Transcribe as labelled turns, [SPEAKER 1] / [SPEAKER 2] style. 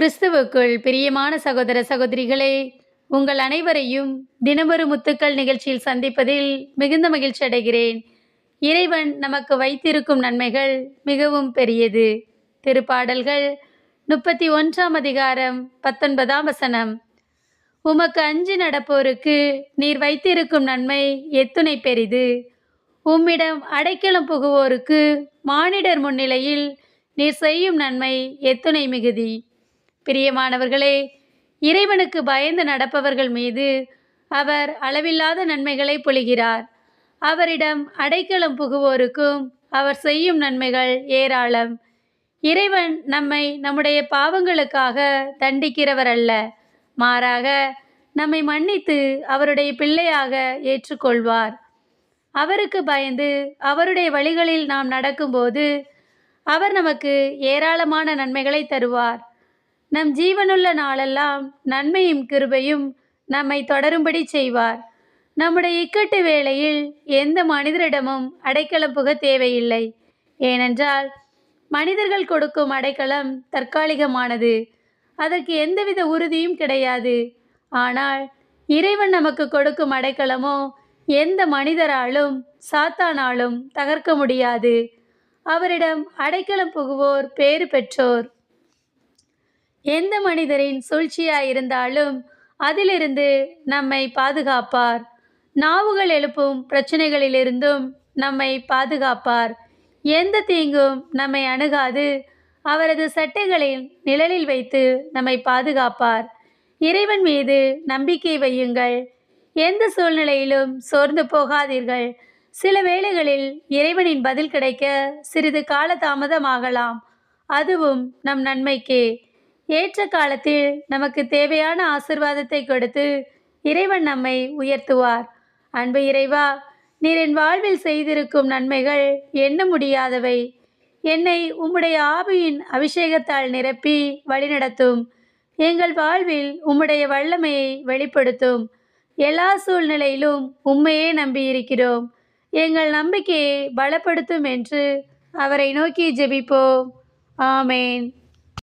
[SPEAKER 1] கிறிஸ்துவுக்குள் பிரியமான சகோதர சகோதரிகளே உங்கள் அனைவரையும் தினமொரு முத்துக்கள் நிகழ்ச்சியில் சந்திப்பதில் மிகுந்த மகிழ்ச்சி அடைகிறேன். இறைவன் நமக்கு வைத்திருக்கும் நன்மைகள் மிகவும் பெரியது. திருப்பாடல்கள் முப்பத்தி ஒன்றாம் அதிகாரம் பத்தொன்பதாம் வசனம். உமக்கு அஞ்சு நடப்போருக்கு நீர் வைத்திருக்கும் நன்மை எத்துணை பெரிது. உம்மிடம் அடைக்கலம் புகுவோருக்கு மானிடர் முன்னிலையில் நீர் செய்யும் நன்மை எத்துணை மிகுதி. பிரியமானவர்களே இறைவனுக்கு பயந்து நடப்பவர்கள் மீது அவர் அளவில்லாத நன்மைகளை பொழிகிறார். அவரிடம் அடைக்கலம் புகுவோருக்கும் அவர் செய்யும் நன்மைகள் ஏராளம். இறைவன் நம்மை நம்முடைய பாவங்களுக்காக தண்டிக்கிறவர் அல்ல மாறாக நம்மை மன்னித்து அவருடைய பிள்ளையாக ஏற்றுக்கொள்வார். அவருக்கு பயந்து அவருடைய வழிகளில் நாம் நடக்கும்போது அவர் நமக்கு ஏராளமான நன்மைகளை தருவார். நம் ஜீவனுள்ள நாளெல்லாம் நன்மையும் கிருபையும் நம்மை தொடரும்படி செய்வார். நம்முடைய இக்கட்டு வேளையில் எந்த மனிதரிடமும் அடைக்கலம் புக தேவையில்லை. ஏனென்றால் மனிதர்கள் கொடுக்கும் அடைக்கலம் தற்காலிகமானது. அதற்கு எந்தவித உறுதியும் கிடையாது. ஆனால் இறைவன் நமக்கு கொடுக்கும் அடைக்கலமோ எந்த மனிதராலும் சாத்தானாலும் தகர்க்க முடியாது. அவரிடம் அடைக்கலம் புகுவோர் பேறு பெற்றோர். எந்த மனிதரின் சூழ்ச்சியாயிருந்தாலும் அதிலிருந்து நம்மை பாதுகாப்பார். நாவுகள் எழுப்பும் பிரச்சனைகளிலிருந்தும் நம்மை பாதுகாப்பார். எந்த தீங்கும் நம்மை அணுகாது. அவரது சட்டைகளின் நிழலில் வைத்து நம்மை பாதுகாப்பார். இறைவன் மீது நம்பிக்கை வையுங்கள். எந்த சூழ்நிலையிலும் சோர்ந்து போகாதீர்கள். சில வேளைகளில் இறைவனின் பதில் கிடைக்க சிறிது கால தாமதமாகலாம் அதுவும் நம் நன்மைக்கே. ஏற்ற காலத்தில் நமக்கு தேவையான ஆசிர்வாதத்தை கொடுத்து இறைவன் நம்மை உயர்த்துவார். அன்பு இறைவா நீர் என் வாழ்வில் செய்திருக்கும் நன்மைகள் எண்ண முடியாதவை. என்னை உம்முடைய ஆவியின் அபிஷேகத்தால் நிரப்பி வழிநடத்தும். எங்கள் வாழ்வில் உம்முடைய வல்லமையை வெளிப்படுத்தும். எல்லா சூழ்நிலையிலும் உண்மையே நம்பியிருக்கிறோம். எங்கள் நம்பிக்கையை பலப்படுத்தும் என்று அவரை நோக்கி ஜெபிப்போம். ஆமேன்.